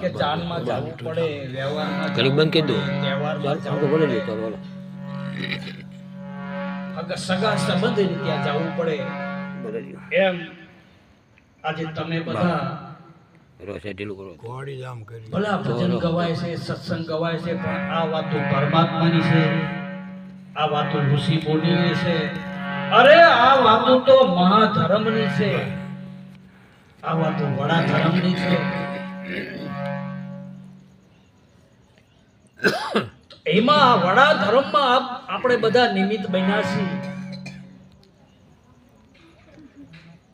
કે જાનમાં જવું પડે વ્યવહારમાં ઘડીક બંધ કરી દો. તહેવારમાં ચાલ, આમ જવું તો નહીં, ચાલો, અગર સગા સંબંધી ત્યાં જવું પડે એમ આજે તમે બધા રો, સાહેબ, ઢીલું કરો. ભલા ભજન ગવાય છે સત્સંગ ગવાય છે પણ આ વાતો પરમાત્માની છે. આ વાતો ઋષિ બોલીની છે. અરે આ વાતો તો મહાધર્મની છે. આ વાતો વડા ધર્મની છે. એમાં વડા ધર્મમાં આપણે બધા નિમિત્ત બન્યા છીએ.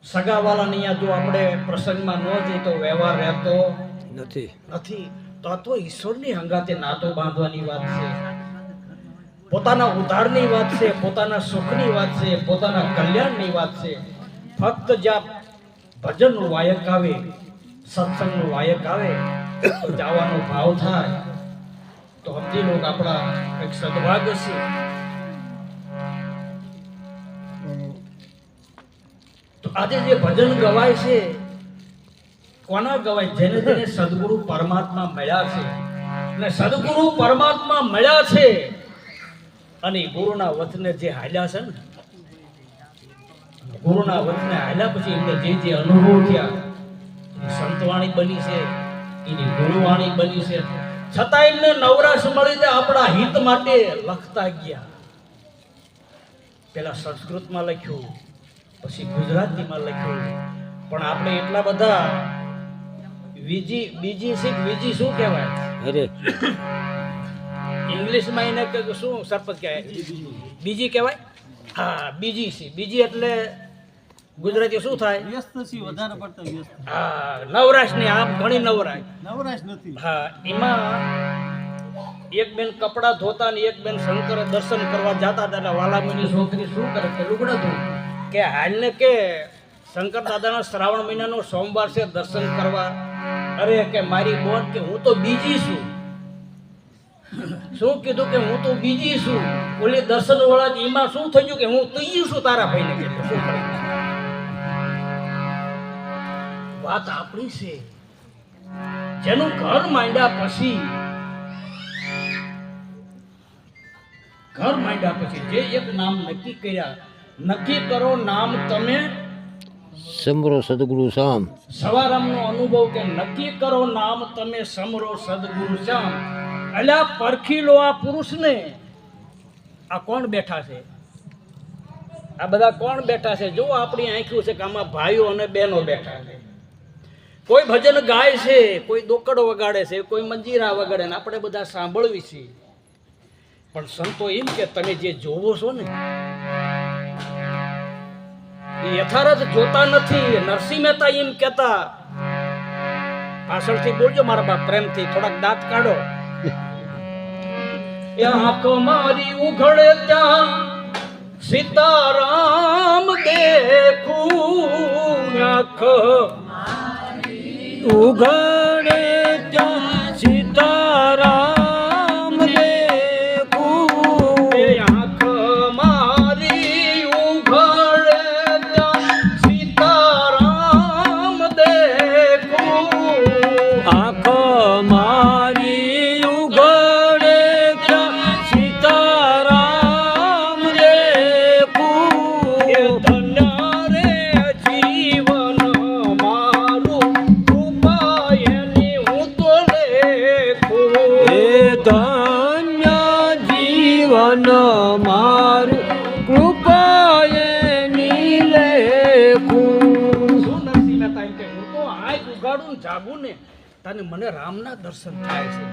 સગાવાલાની અહીંયા જો આપણે પ્રસંગમાં ન જઈ તો વ્યવહાર રહેતો નથી. નથી. તો આ તો ઈશ્વરની હંગાતે નાતો બાંધવાની વાત છે. પોતાના ઉધારની વાત છે પોતાના સુખની વાત છે પોતાના કલ્યાણની વાત છે. ફક્ત જ્યાં ભજનનું વાયક આવે સત્સંગનું વાયક આવે જવાનો ભાવ થાય, તો સમજી લો આપણા એક સદભાગ છે. તો આજે જે ભજન ગવાય છે, કોના ગવાય? જેને જેને સદગુરુ પરમાત્મા મળ્યા છે. અને સદગુરુ પરમાત્મા મળ્યા છે, અને ગુરુના વચને જે હાલ્યા છે ને, ગુરુના વચને હાલ્યા પછી એમને જે જે અનુભવ થયા સંતવાણી બની છે. એની ગુરુવાણી બની છે. છતાં એમને નવરાશ મળી જાય આપણા હિત માટે લખતા ગયા. પેલા સંસ્કૃતમાં લખ્યું પછી ગુજરાતીમાં લખ્યું. પણ આપણે એટલા બધા બીજી બીજી શીખ બીજી શું કહેવાય? અરે. ઇંગ્લિશમાં એને કે શું સરપંચ કહેવાય? બીજી કહેવાય? હા બીજી સી બીજી એટલે ગુજરાતી શું થાય? વ્યસ્ત છે વધારે પડતા વ્યસ્ત. હા નવરાશની આમ ઘણી નવરાશ નવરાશ નથી. હા એમાં એક બેન કપડાં ધોતા ને એક બેન શંકર દર્શન કરવા જતા હતા એટલે વાલામીની છોકરી શું કરે કે લુગડા ધો કે હાલને કે શંકર દાદાના શ્રાવણ મહિનાનો સોમવાર છે દર્શન કરવા. અરે કે મારી બોન કે હું તો બીજી છું. શું કીધું કે હું તો બીજી છું? ઓલી દર્શન વાળા એમાં શું થઈ ગયું કે હું ત્રીજી છું તારા ભાઈને કે શું કરે? વાત આપણી છે. જેનું ઘર માંડ્યા પછી ઘર માંડ્યા પછી જે એક નામ નક્કી કર્યા નક્કી કરો નામ તમે. સમરો સદગુરુ શામ સવારામનો અનુભવ કે નક્કી કરો નામ તમે સમરો સદગુરુ શામ અલ્યા પરખી લો આ પુરુષને. આ કોણ બેઠા છે? આ બધા કોણ બેઠા છે? જો આપણી આંખ્યું છે કે આમાં ભાઈઓ અને બહેનો બેઠા છે. કોઈ ભજન ગાય છે, કોઈ દોકડ વગાડે છે, કોઈ મંજીરા વગાડે ને આપણે બધા સાંભળવી છીએ. પણ સંતો એમ કે તમે જે જોવો છો ને, એ યથાર્થ જોતા નથી. નરસિંહ મહેતા એમ કહેતા, પાછળથી બોલજો, મારા બાપ પ્રેમથી થોડાક દાંત કાઢો. એ આંખો મારી ઉઘડે ત્યાં સીતારામ દેખું આંખ ઉઘડે ત્યાં તને મને રામના દર્શન થાય છે.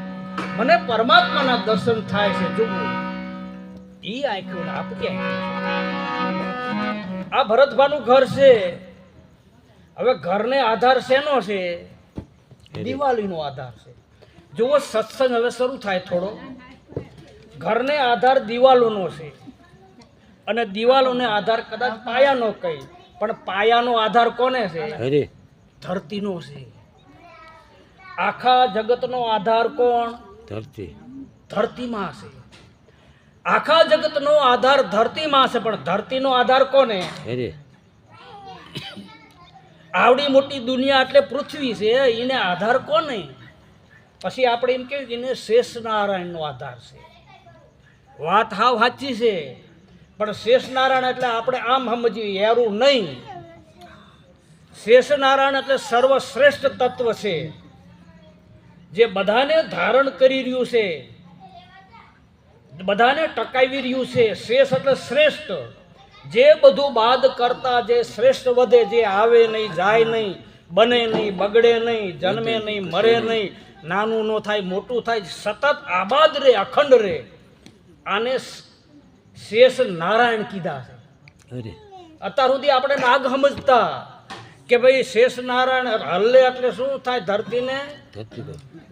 મને પરમાત્માના દર્શન થાય છે. જોવું ઈ આંખ્યું ને આપણી આંખ્યું. આ ભરતભાનું ઘર છે. હવે ઘરને આધાર શેનો છે? દિવાળીનો આધાર છે. જુઓ સત્સંગ હવે શરૂ થાય થોડો. ઘરને આધાર દિવાલોનો છે. અને દિવાલોને આધાર કદાચ પાયાનો કહી. પણ પાયાનો આધાર કોને છે? અરે. ધરતીનો છે. આખા જગતનો આધાર કોણ? ધરતી. ધરતીમાં છે આખા જગતનો આધાર ધરતીમાં છે પણ ધરતીનો આધાર કોને? આવડી મોટી દુનિયા એટલે પૃથ્વી છે એને આધાર કોને પછી આપણે એમ કહીએ કે એને શેષ નારાયણનો આધાર છે. વાત હાવ સાચી છે પણ શેષ નારાયણ એટલે આપણે આમ સમજીએ એરું નહીં. શેષ નારાયણ એટલે સર્વશ્રેષ્ઠ તત્વ છે. જે બધાને ધારણ કરી રહ્યું છે બધાને ટકાવી રહ્યું છે શેષ એટલે શ્રેષ્ઠ. જે બધું બાદ કરતા જે શ્રેષ્ઠ વધે જે આવે નહીં જાય નહીં બને નહીં બગડે નહીં જન્મે નહીં મરે નહીં નાનું ન થાય મોટું થાય સતત આબાદ રહે અખંડ રહે આને શેષ નારાયણ કીધા છે. અત્યાર સુધી આપણે નાગ સમજતા. કે ભાઈ શેષ નારાયણ હલ્લે એટલે શું થાય ધરતીને?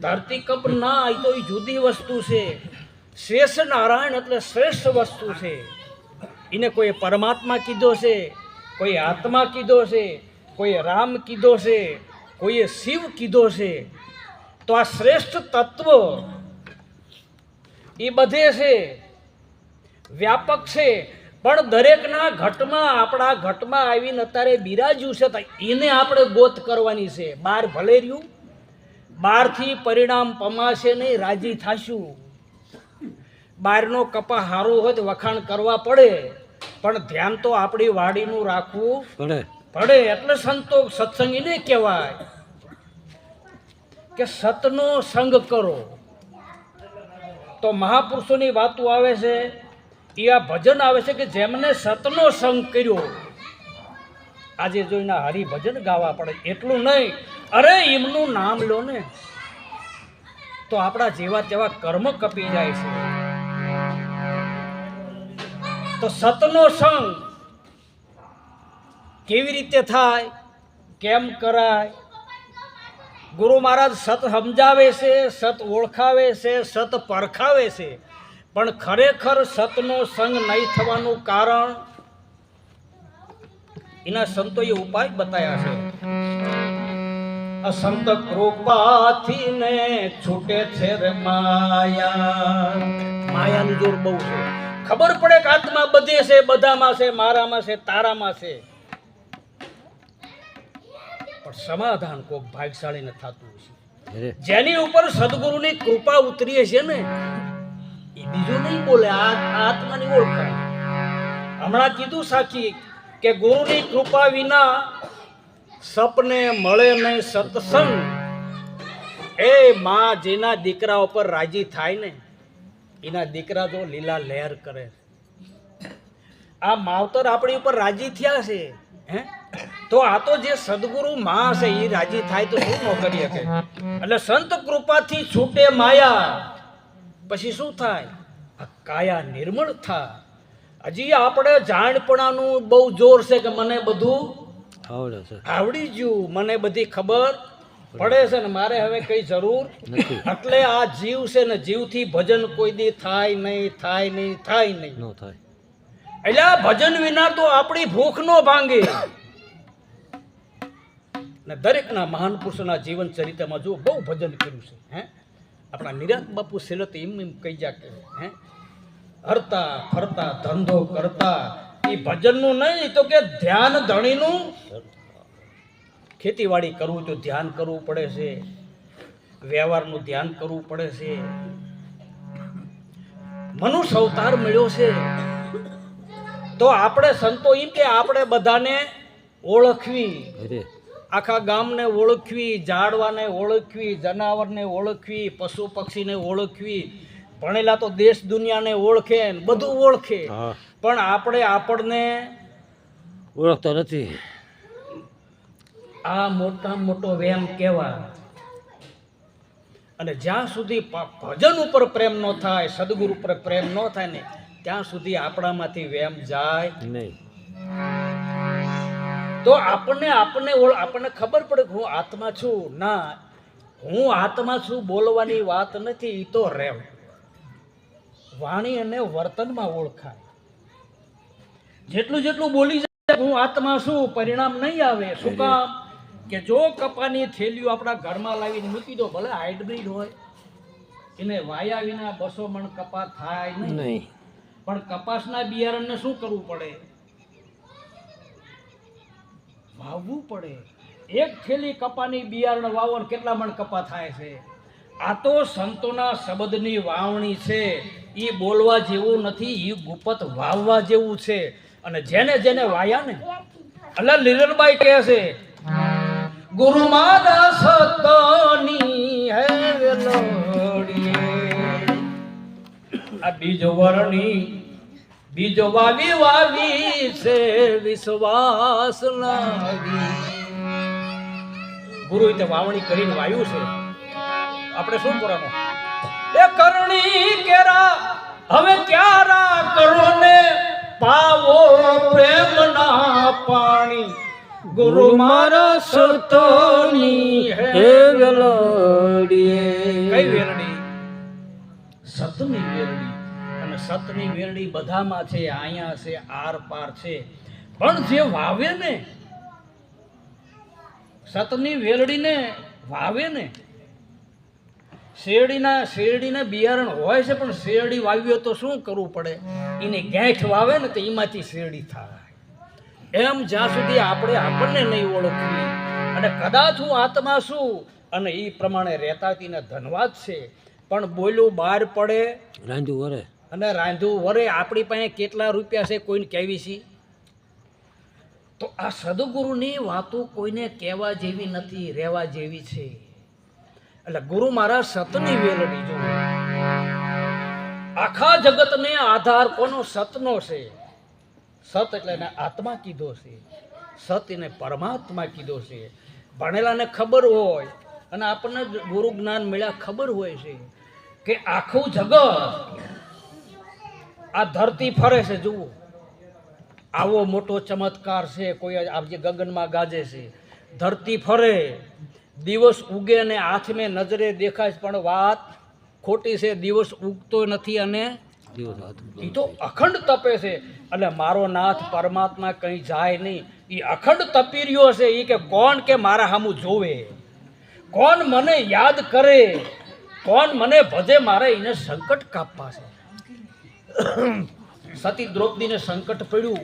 ધરતી કપ ના એ તો એ જુદી વસ્તુ છે. શેષ નારાયણ એટલે શ્રેષ્ઠ વસ્તુ છે. એને કોઈ પરમાત્મા કીધો છે કોઈ આત્મા કીધો છે કોઈ રામ કીધો છે કોઈએ શિવ કીધો છે. તો આ શ્રેષ્ઠ તત્વ એ બધે છે. વ્યાપક છે. પણ દરેકના ઘટમાં આપણા ઘટમાં આવીને અત્યારે બિરાજ્યું છે તો એને આપણે ગોત કરવાની છે. બાર ભલે રહ્યું બહારથી પરિણામ પમાશે નહીં રાજી થાશું. બહારનો કપા સારો હોય તો વખાણ કરવા પડે પણ ધ્યાન તો આપણી વાડીનું રાખવું પડે. પડે એટલે સંતો સત્સંગીને કહેવાય. કે સતનો સંગ કરો. તો મહાપુરુષોની વાતો આવે છે એ આ ભજન આવે છે કે જેમને સતનો સંગ કર્યો. આજે જોઈને હરિભજન ગાવા પડે, એટલું નહીં. અરે, એમનું નામ લો ને. તો આપણા જેવા તેવા કર્મ કપી જાય છે. તો સતનો સંગ કેવી રીતે થાય? કેમ કરાય? ગુરુ મહારાજ સત સમજાવે છે, સત ઓળખાવે છે, સત પરખાવે છે. પણ ખરેખર સતનો સંગ નહીં થવાનું કારણ એના સંતોએ ઉપાય બતાવ્યા છે. અસંત કૃપાથી ને છૂટે છે રે માયા. માયાનું જોર બહુ છે. ખબર પડે કે આત્મા બધે છે બધામાં છે મારામાં છે તારામાં છે. પણ સમાધાન કોક ભાગશાળીને થતું છે જેની ઉપર સદગુરુની કૃપા ઉતરી છે ને એ બીજું નહીં બોલે, આ આત્માની ઓળખાય હમણાં કીધું સાચી કે ગુરુની કૃપા વિના સપને મળે નહીં સત્સંગ. એ માં જેના દીકરા ઉપર રાજી થાય ને, એના દીકરા તો લીલા લહેર કરે. આ માવતર આપણી ઉપર રાજી થયા છે, હે? તો આ તો જે સદગુરુ માં છે એ રાજી થાય તો શું ન કરી શકે? એટલે સંત કૃપાથી છૂટે માયા. પછી શું થાય? આ કાયા નિર્મળ થાય. હજી આપણે જાણપણાનું બહુ જોર છે કે મને બધું આવડે છે. આવડી ગયું. મને બધી ખબર પડે છે ને મારે હવે કઈ જરૂર એટલે આ જીવ છે ને જીવથી ભજન કોઈ દી થાય નહીં થાય નહીં થાય નહીં. ન થાય. એટલે ભજન વિના તો આપણી ભૂખ નો ભાંગે. ને દરેકના મહાન પુરુષના જીવન ચરિત્રમાં જો બહુ ભજન કર્યું છે હે? આપણા નિરાત બાપુ સેલત એમ એમ કહી જા કે, હે, હરતા, ફરતા, ધંધો કરતા એ ભજનનું નહીં, તો કે ધ્યાન ધણીનું. ખેતીવાડી કરવું તો ધ્યાન કરવું પડે છે. વ્યવહારનું ધ્યાન કરવું પડે છે. મનુષ્ય અવતાર મળ્યો છે. તો આપણે સંતો એમ કે આપણે બધાને ઓળખવી. આખા ગામને ઓળખવી ઝાડવાને ઓળખવી જનાવરને ઓળખવી પશુ પક્ષીને ઓળખવી. ભણેલા તો દેશ દુનિયાને ઓળખે ને બધું ઓળખે. હા. પણ આપણે આપણને ઓળખતો નથી. આ મોટા મોટો વેમ કેવા અને જ્યાં સુધી ભજન ઉપર પ્રેમ ન થાય સદગુરુ ઉપર પ્રેમ ન થાય ને ત્યાં સુધી આપણામાંથી વેમ જાય નહીં. તો આપણને આપણને આપણને ખબર પડે કે હું આત્મા છું. ના હું આત્મા છું બોલવાની વાત નથી એ તો રેમ. વાણી અને વર્તનમાં ઓળખાય. જેટલું જેટલું બોલી જાય હું આત્મા છું પરિણામ નહીં આવે. શું કામ? કે જો કપાની થેલીઓ આપણા ઘરમાં લાવીને મૂકી દો ભલે હાઇબ્રિડ હોય. એને વાયા વિના બસો મણ કપા થાય નહીં. પણ કપાસના બિયારણને શું કરવું પડે? વાવવું પડે. એક થેલી કપાની બિયારણ વાવો ને કેટલા મણ કપા થાય છે? આ તો સંતોના શબ્દની વાવણી છે. એ બોલવા જેવું નથી એ ગુપત વાવવા જેવું છે. અને જેને જેને વાયા ને એટલે લીલનબાઈ કહે છે, ગુરુ મારા સતની હે આ બીજો વરણી બીજો વાવી વાવી છે, વિશ્વાસ ગુરુ તે વાવણી કરીને વાયુ છે. આપણે શું કરવાનું? એ કરણી કેરા, હવે ક્યારા કરો ને? પાવો પ્રેમના પાણી. ગુરુ મારા સતની હે હે કઈ વેલડી? સતની અને સતની વેરડી બધામાં છે, અહીંયા છે, આર પાર છે. પણ જે વાવે ને, સતની વેરડીને વાવે ને, શેરડીના શેરડીના બિયારણ હોય છે, પણ શેરડી વાવ્યો તો શું કરવું પડે? એને ગાંઠ વાવે ને તો એમાંથી શેરડી થાય. એમ જ્યાં સુધી આપણે આપણને નહીં ઓળખવી અને કદાચ હું આત્મા છું, અને એ પ્રમાણે રહેતાતીને ધનવાદ છે. પણ બોલ્યું બહાર પડે. રાંધ્યું વરે. અને રાંધવું વરે આપણી પાસે કેટલા રૂપિયા છે કોઈને કહેવી છે? તો આ સદગુરુની વાતો કોઈને કહેવા જેવી નથી, રહેવા જેવી છે. એટલે ગુરુ મારા સતની વેલડી જો આખા જગતને આધાર કોનો? સતનો છે. સત એટલે એને આત્મા કીધો છે. સત એને પરમાત્મા કીધો છે. ભણેલાને ખબર હોય અને આપણને ગુરુ જ્ઞાન મળ્યા ખબર હોય છે કે આખું જગત આ ધરતી ફરે છે જુઓ. આવો મોટો ચમત્કાર છે કોઈ આજે ગગનમાં ગાજે છે. ધરતી ફરે દિવસ ઉગે અને હાથમે નજરે દેખાય પણ વાત ખોટી છે દિવસ ઉગતો નથી અને એ તો અખંડ તપે છે. એટલે મારો નાથ પરમાત્મા કંઈ જાય નહીં. એ અખંડ તપી રહ્યો છે એ કે કોણ કે મારા સામું જોવે? કોણ મને યાદ કરે? કોણ મને ભજે મારે એને સંકટ કાપવા છે? સતી દ્રૌપદીને સંકટ પડ્યું.